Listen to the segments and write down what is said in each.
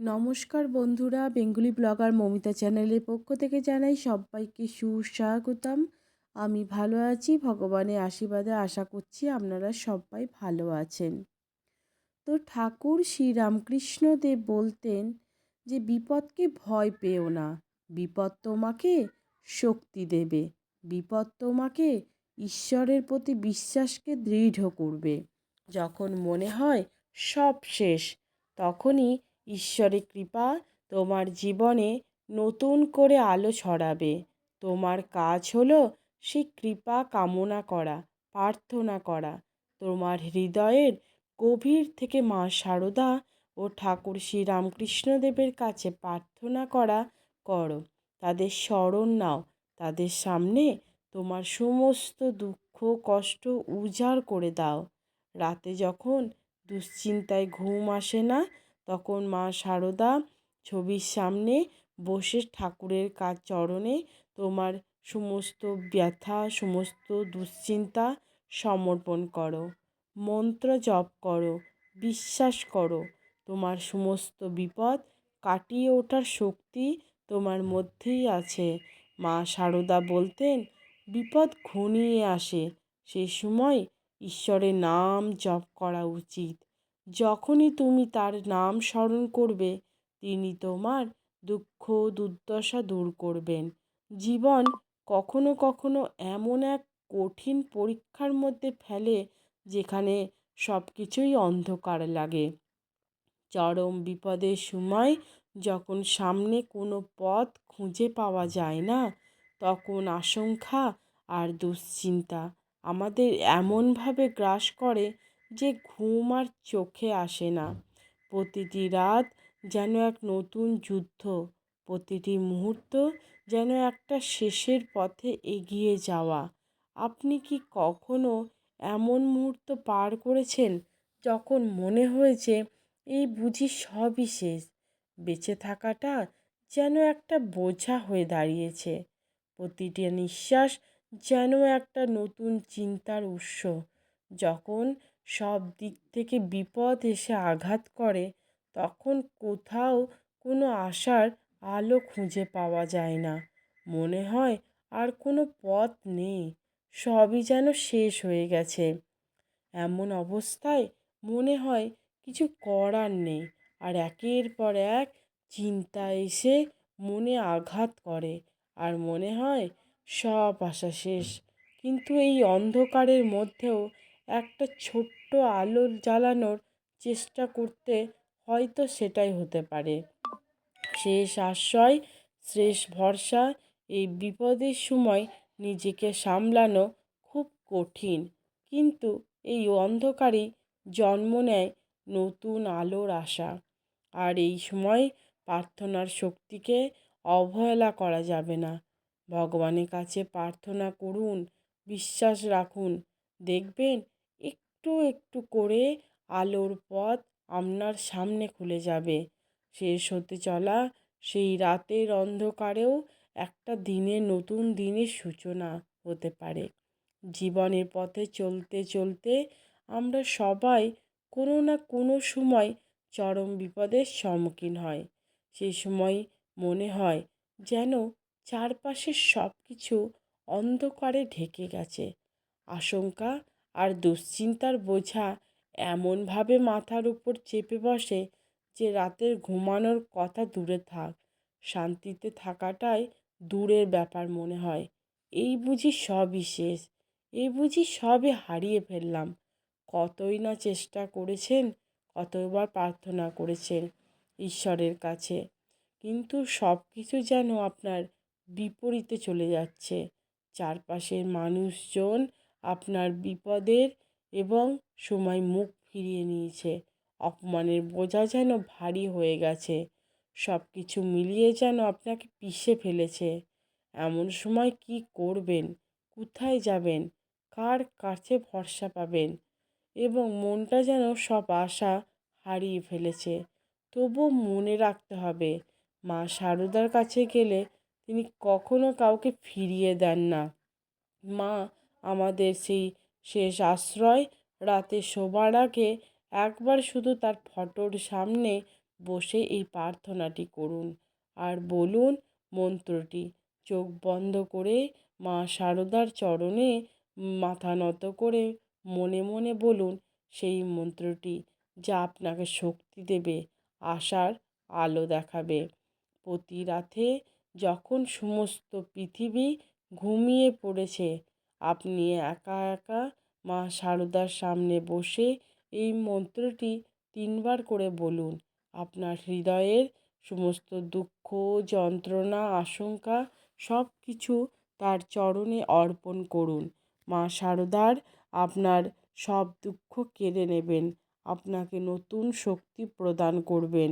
নমস্কার বন্ধুরা, Bengali blogger Momita চ্যানেলের পক্ষ থেকে জানাই সবাইকে সুস্বাগতম। আমি ভালো আছি, ভগবানের আশীর্বাদে আশা করছি আপনারা সবাই ভালো আছেন। তো ঠাকুর শ্রী রামকৃষ্ণদেব বলতেন যে, বিপদকে ভয় পেও না, বিপদ তোমাকে শক্তি দেবে, বিপদ তোমাকে ঈশ্বরের প্রতি বিশ্বাসকে দৃঢ় করবে। যখন মনে হয় সব শেষ, তখনই ঈশ্বরের কৃপা তোমার জীবনে নতুন করে আলো ছড়াবে। তোমার কাজ হলো সেই কৃপা কামনা করা, প্রার্থনা করা। তোমার হৃদয়ের গভীর থেকে মা সারদা ও ঠাকুর শ্রী রামকৃষ্ণদেবের কাছে প্রার্থনা করা করো। তাদের স্মরণ নাও। তাদের সামনে তোমার সমস্ত দুঃখ, কষ্ট উজাড় করে দাও। রাতে যখন দুশ্চিন্তায় ঘুম আসে না তখন মা সারদা ছবির সামনে বসে ঠাকুরের কাজ চরণে তোমার সমস্ত ব্যথা, সমস্ত দুশ্চিন্তা সমর্পণ করো। মন্ত্র জপ করো, বিশ্বাস করো, তোমার সমস্ত বিপদ কাটিয়ে ওঠার শক্তি তোমার মধ্যেই আছে। মা সারদা বলতেন, বিপদ ঘনিয়ে আসে, সে সময় ঈশ্বরের নাম জপ করা উচিত। যখনই তুমি তার নাম স্মরণ করবে, তিনি তোমার দুঃখ দুর্দশা দূর করবেন। জীবন কখনো কখনো এমন এক কঠিন পরীক্ষার মধ্যে ফেলে, যেখানে সব কিছুই অন্ধকার লাগে। চরম বিপদের সময় যখন সামনে কোনো পথ খুঁজে পাওয়া যায় না, তখন আশঙ্কা আর দুশ্চিন্তা আমাদের এমনভাবে গ্রাস করে যে ঘুম আর চোখে আসে না। প্রতিটি রাত যেন এক নতুন যুদ্ধ, প্রতিটি মুহূর্ত যেন একটা শেষের পথে এগিয়ে যাওয়া। আপনি কি কখনো এমন মুহূর্ত পার করেছেন যখন মনে হয়েছে, এই বুঝি সবই শেষ বেঁচে থাকাটা যেন একটা বোঝা হয়ে দাঁড়িয়েছে। প্রতিটি নিঃশ্বাস যেন একটা নতুন চিন্তার উৎস। যখন সব দিক থেকে বিপদ এসে আঘাত করে, তখন কোথাও কোনো আশার আলো খুঁজে পাওয়া যায় না। মনে হয় আর কোনো পথ নেই, সবই যেন শেষ হয়ে গেছে। এমন অবস্থায় মনে হয় কিছু করার নেই আর একের পর এক চিন্তা এসে মনে আঘাত করে আর মনে হয় সব আশা শেষ। কিন্তু এই অন্ধকারের মধ্যেও একটা ছোট্ট আলো জ্বালানোর চেষ্টা করতে হয়তো সেটাই হতে পারে। শেষ আশ্রয়, শেষ ভরসা, এই বিপদের সময় নিজেকে সামলানো খুব কঠিন। কিন্তু এই অন্ধকারেই জন্ম নেয় নতুন আলোর আশা। আর এই সময় প্রার্থনার শক্তিকে অবহেলা করা যাবে না। ভগবানের কাছে প্রার্থনা করুন, বিশ্বাস রাখুন, দেখবেন একটু একটু করে আলোর পথ আপনার সামনে খুলে যাবে। শেষ হতে চলা সেই রাতের অন্ধকারেও একটা দিনে নতুন দিনের সূচনা হতে পারে। জীবনের পথে চলতে চলতে আমরা সবাই কোনো না কোনো সময় চরম বিপদের সম্মুখীন হয়। সেই সময় মনে হয় যেন চারপাশের সব কিছু অন্ধকারে ঢেকে গেছে। আশঙ্কা আর দুশ্চিন্তার বোঝা এমনভাবে মাথার উপর চেপে বসে যে রাতের ঘুমানোর কথা দূরে থাক। শান্তিতে থাকাটাই দূরের ব্যাপার মনে হয়। এই বুঝি সবই শেষ। এই বুঝি সবে হারিয়ে ফেললাম। কতই না চেষ্টা করেছেন কতবার প্রার্থনা করেছেন ঈশ্বরের কাছে। কিন্তু সব কিছু যেন আপনার বিপরীতে চলে যাচ্ছে। চারপাশের মানুষজন আপনার বিপদের এবং সময় মুখ ফিরিয়ে নিয়েছে। অপমানের বোঝা যেন ভারী হয়ে গেছে। সব কিছু মিলিয়ে যেন আপনাকে পিষে ফেলেছে। এমন সময় কি করবেন? কোথায় যাবেন? কার কাছে ভরসা পাবেন? এবং মনটা যেন সব আশা হারিয়ে ফেলেছে। তবু মনে রাখতে হবে, মা সারদার কাছে গেলে তিনি কখনো কাউকে ফিরিয়ে দেন না। মা আমাদের সেই শেষ আশ্রয়। রাতে শোবার আগে একবার শুধু তার ফটোর সামনে বসে এই প্রার্থনাটি করুন। আর বলুন, মন্ত্রটি চোখ বন্ধ করে মা শারদার চরণে মাথা নত করে মনে মনে বলুন, সেই মন্ত্রটি যা আপনাকে শক্তি দেবে, আশার আলো দেখাবে। প্রতি রাতে যখন সমস্ত পৃথিবী ঘুমিয়ে পড়েছে আপনি একা একা মা সারদার সামনে বসে এই মন্ত্রটি তিনবার করে বলুন। আপনার হৃদয়ের সমস্ত দুঃখ, যন্ত্রণা, আশঙ্কা সব কিছু তার চরণে অর্পণ করুন। মা সারদার আপনার সব দুঃখ কেড়ে নেবেন, আপনাকে নতুন শক্তি প্রদান করবেন।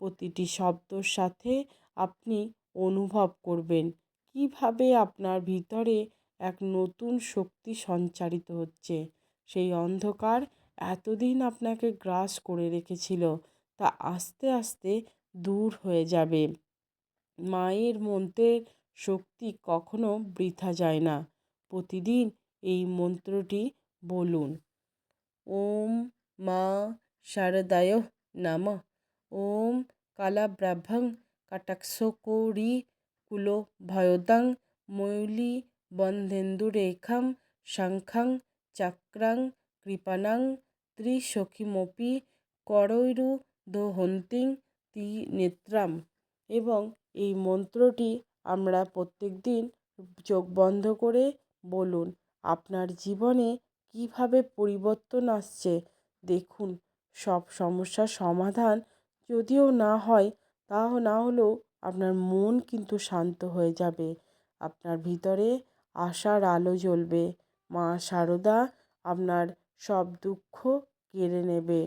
প্রতিটি শব্দর সাথে আপনি অনুভব করবেন। কীভাবে আপনার ভিতরে এক নতুন শক্তি সঞ্চারিত হচ্ছে। সেই অন্ধকার এতদিন আপনাকে গ্রাস করে রেখেছিল, তা আস্তে আস্তে দূর হয়ে যাবে। মায়ের মন্ত্রের শক্তি কখনো বৃথা যায় না। প্রতিদিন এই মন্ত্রটি বলুন। ওম মা শারদায় নমঃ। ওম কালাব্রাভ্যং কটাক্ষকৌরি কুলো ভয়দং ময়ূলি বন্ধেন্দুরেখম, শঙ্খং, চক্রং কৃপণং ত্রিসখীমপি, করৈরু, দোহন্তিং নেত্রাম এবং এই মন্ত্রটি আমরা প্রত্যেক দিন চোখ বন্ধ করে বলুন, আপনার জীবনে কীভাবে পরিবর্তন আসছে? দেখুন, সব সমস্যার সমাধান যদিও না হয় তাও না হলেও আপনার মন কিন্তু শান্ত হয়ে যাবে। আপনার ভিতরে আশার আলো জ্বলবে। মা শারদা আপনার সব দুঃখ কেড়ে নেবে।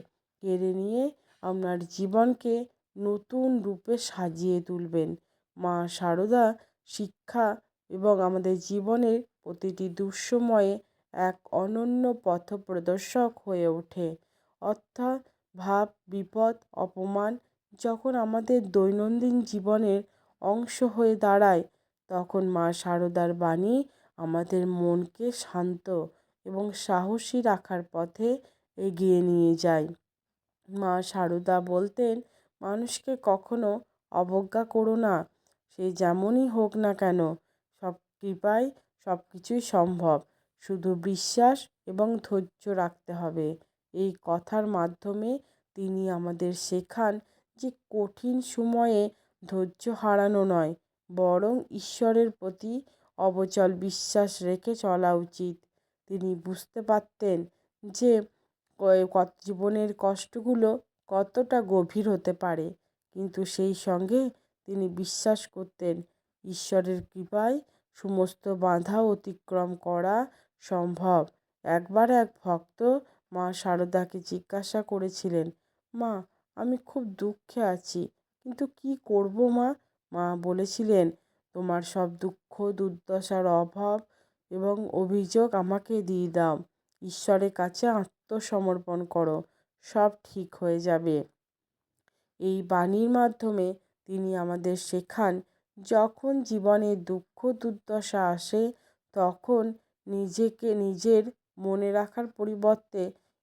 কেড়ে নিয়ে আপনার জীবনকে নতুন রূপে সাজিয়ে তুলবেন। মা শারদা শিক্ষা এবং আমাদের জীবনের প্রতিটি দুঃসময়ে এক অনন্য পথপ্রদর্শক হয়ে ওঠে। অর্থাৎ ভাব, বিপদ, অপমান যখন আমাদের দৈনন্দিন জীবনের অংশ হয়ে দাঁড়ায় তখন মা শারদার বাণী আমাদের মনকে শান্ত এবং সাহসী রাখার পথে এগিয়ে নিয়ে যায়। মা শারদা বলতেন, মানুষকে কখনো অবজ্ঞা করো না, সে যেমনই হোক না কেন, সব কৃপায় সব কিছুই সম্ভব। শুধু বিশ্বাস এবং ধৈর্য রাখতে হবে। এই কথার মাধ্যমে তিনি আমাদের শেখান যে কঠিন সময়ে ধৈর্য হারানো নয় বরং ঈশ্বরের প্রতি অবচল বিশ্বাস রেখে চলা উচিত। তিনি বুঝতে পারতেন যে জীবনের কষ্টগুলো কতটা গভীর হতে পারে, কিন্তু সেই সঙ্গে তিনি বিশ্বাস করতেন ঈশ্বরের কৃপায় সমস্ত বাধা অতিক্রম করা সম্ভব। একবার এক ভক্ত মা শারদাকে জিজ্ঞাসা করেছিলেন, মা, আমি খুব দুঃখে আছি, কিন্তু কি করব মা? মা বলেছিলেন, তোমার সব দুঃখ, দুর্দশার অভাব এবং অভিযোগ আমাকে দিয়ে দাও। ঈশ্বরের কাছে আত্মসমর্পণ করো, সব ঠিক হয়ে যাবে এই বাণীর মাধ্যমে তিনি আমাদের শেখান, যখন জীবনে দুঃখ, দুর্দশা আসে, তখন নিজেকে নিজের মনে রাখার পরিবর্তে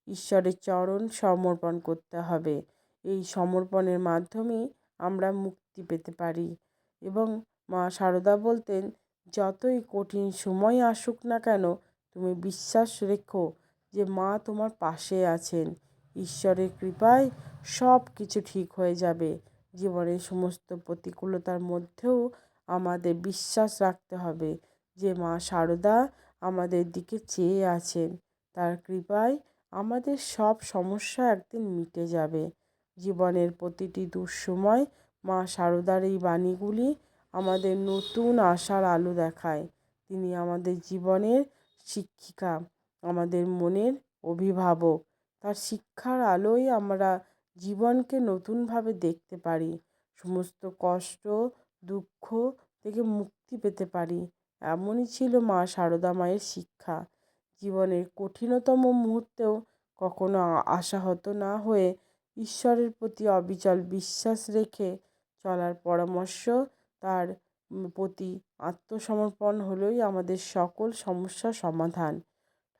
ঈশ্বরের চরণ সমর্পণ করতে হবে। এই সমর্পণের মাধ্যমেই আমরা মুক্তি পেতে পারি। এবং মা সারদা বলতেন, যতই কঠিন সময় আসুক না কেন, তুমি বিশ্বাস রেখো যে মা তোমার পাশে আছেন। ঈশ্বরের কৃপায় সব কিছু ঠিক হয়ে যাবে। জীবনের সমস্ত প্রতিকূলতার মধ্যেও আমাদের বিশ্বাস রাখতে হবে যে মা সারদা আমাদের দিকে চেয়ে আছেন। তার কৃপায় আমাদের সব সমস্যা একদিন মিটে যাবে। জীবনের প্রতিটি দুঃসময় মা সারদার এই বাণীগুলি আমাদের নতুন আশার আলো দেখায়। তিনি আমাদের জীবনের শিক্ষিকা, আমাদের মনের অভিভাবক। তার শিক্ষার আলোয় আমরা জীবনকে নতুনভাবে দেখতে পারি। সমস্ত কষ্ট, দুঃখ থেকে মুক্তি পেতে পারি। এমনই ছিল মা সারদা মায়ের শিক্ষা। জীবনের কঠিনতম মুহূর্তেও কখনো আশাহত না হয়ে ঈশ্বরের প্রতি অবিচল বিশ্বাস রেখে চলার পরামর্শ, তার প্রতি আত্মসমর্পণ হলোই আমাদের সকল সমস্যার সমাধান।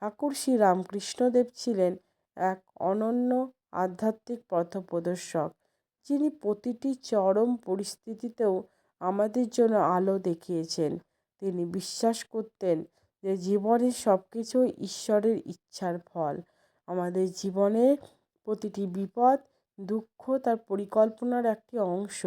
ঠাকুর শ্রী রামকৃষ্ণদেব ছিলেন এক অনন্য আধ্যাত্মিক পথপ্রদর্শক যিনি প্রতিটি চরম পরিস্থিতিতেও আমাদের জন্য আলো দেখিয়েছেন। তিনি বিশ্বাস করতেন যে জীবনের সব কিছুই ঈশ্বরের ইচ্ছার ফল। আমাদের জীবনের প্রতিটি বিপদ, দুঃখ তার পরিকল্পনার একটি অংশ।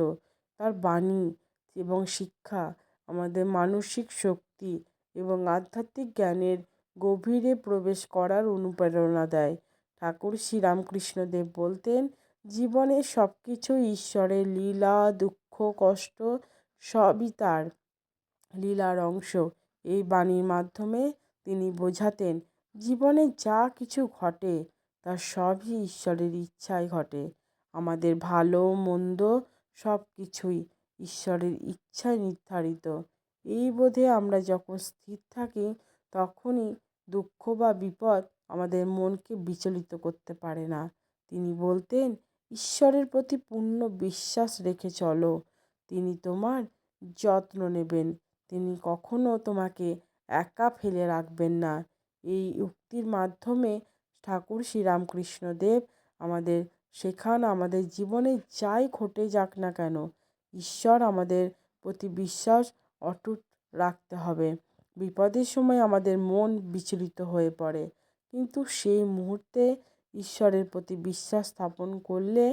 তার বাণী এবং শিক্ষা, আমাদের মানসিক শক্তি এবং আধ্যাত্মিক জ্ঞানের গভীরে প্রবেশ করার অনুপ্রেরণা দেয়। ঠাকুর শ্রীরামকৃষ্ণদেব বলতেন জীবনের সব কিছু ঈশ্বরের লীলা, দুঃখ, কষ্ট, সবই তার। লীলার অংশ। এই বাণীর মাধ্যমে তিনি বোঝাতেন, জীবনে যা কিছু ঘটে, তা সবই ঈশ্বরের ইচ্ছায় ঘটে। আমাদের ভালো, মন্দ সব কিছুই ঈশ্বরের ইচ্ছায় নির্ধারিত। এই বোধে আমরা যখন স্থির থাকি, তখনই দুঃখ বা বিপদ আমাদের মনকে বিচলিত করতে পারে না। তিনি বলতেন, ঈশ্বরের প্রতি পূর্ণ বিশ্বাস রেখে চলো। তিনি তোমার যত্ন নেবেন। তিনি কখনো তোমাকে একা ফেলে রাখবেন না। এই উক্তির মাধ্যমে ঠাকুর শ্রীরামকৃষ্ণদেব আমাদের শেখান আমাদের জীবনে যাই ঘটে যাক না কেন, ঈশ্বর আমাদের প্রতি বিশ্বাস অটুট রাখতে হবে। বিপদের সময় আমাদের মন বিচলিত হয়ে পড়ে, কিন্তু সেই মুহূর্তে ঈশ্বরের প্রতি বিশ্বাস স্থাপন করলে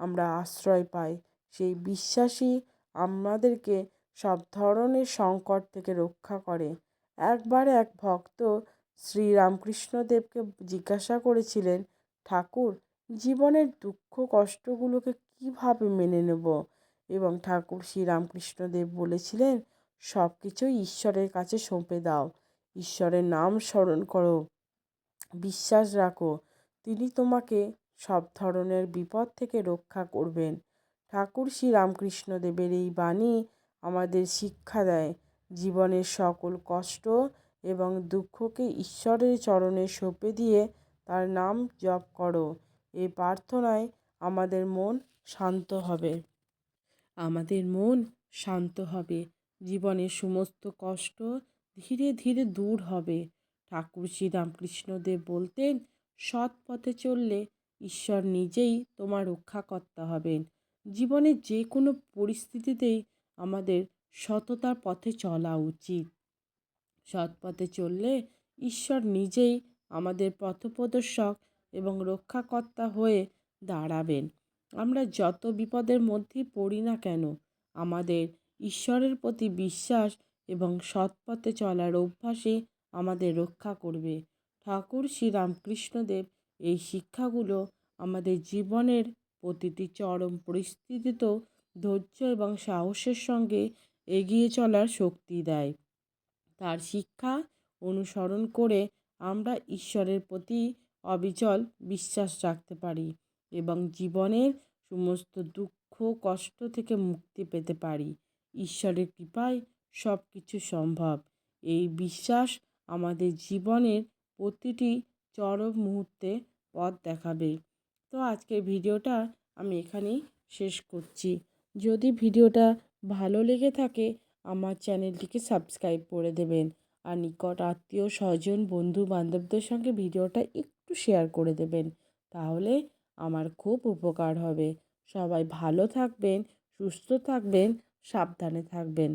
আমরা আশ্রয় পাই। সেই বিশ্বাসই আমাদেরকে সব ধরনের সংকট থেকে রক্ষা করে। একবার এক ভক্ত শ্রীরামকৃষ্ণদেবকে জিজ্ঞাসা করেছিলেন, ঠাকুর জীবনের দুঃখ, কষ্টগুলোকে কীভাবে মেনে নেব? এবং ঠাকুর শ্রীরামকৃষ্ণদেব বলেছিলেন সব কিছুই ঈশ্বরের কাছে সঁপে দাও। ঈশ্বরের নাম স্মরণ করো। বিশ্বাস রাখো। তিনি তোমাকে সব ধরনের বিপদ থেকে রক্ষা করবেন। ঠাকুর শ্রী রামকৃষ্ণদেবের এই বাণী আমাদের শিক্ষা দেয়। জীবনের সকল কষ্ট এবং দুঃখকে ঈশ্বরের চরণে সঁপে দিয়ে তার নাম জপ করো। এই প্রার্থনায় আমাদের মন শান্ত হবে। আমাদের মন শান্ত হবে। জীবনের সমস্ত কষ্ট ধীরে ধীরে দূর হবে। ঠাকুর শ্রী রামকৃষ্ণদেব বলতেন, সৎ পথে চললে ঈশ্বর নিজেই তোমার রক্ষাকর্তা হবেন। জীবনের যে কোনো পরিস্থিতিতেই আমাদের সততার পথে চলা উচিত। সৎ পথে চললে ঈশ্বর নিজেই আমাদের পথপ্রদর্শক এবং রক্ষাকর্তা হয়ে দাঁড়াবেন। আমরা যত বিপদের মধ্যেই পড়ি না কেন, আমাদের ঈশ্বরের প্রতি বিশ্বাস এবং সৎপথে চলার অভ্যাসে আমাদের রক্ষা করবে। ঠাকুর শ্রী রামকৃষ্ণদেব এই শিক্ষাগুলো আমাদের জীবনের প্রতিটি চরম পরিস্থিতিতেও ধৈর্য এবং সাহসের সঙ্গে এগিয়ে চলার শক্তি দেয়। তার শিক্ষা অনুসরণ করে আমরা ঈশ্বরের প্রতি অবিচল বিশ্বাস রাখতে পারি এবং জীবনের সমস্ত দুঃখ, কষ্ট থেকে মুক্তি পেতে পারি। ঈশ্বরের কৃপায় সব কিছু সম্ভব। এই বিশ্বাস আমাদের জীবনের প্রতিটি চরম মুহূর্তে পথ দেখাবে। তো আজকের ভিডিওটা আমি এখানেই শেষ করছি। যদি ভিডিওটা ভালো লেগে থাকে, আমার চ্যানেলটিকে সাবস্ক্রাইব করে দেবেন। আর নিকট আত্মীয়, স্বজন বন্ধু বান্ধবদের সঙ্গে ভিডিওটা একটু শেয়ার করে দেবেন। তাহলে আমার খুব উপকার হবে। সবাই ভালো থাকবেন, সুস্থ থাকবেন, সাবধানে থাকবেন।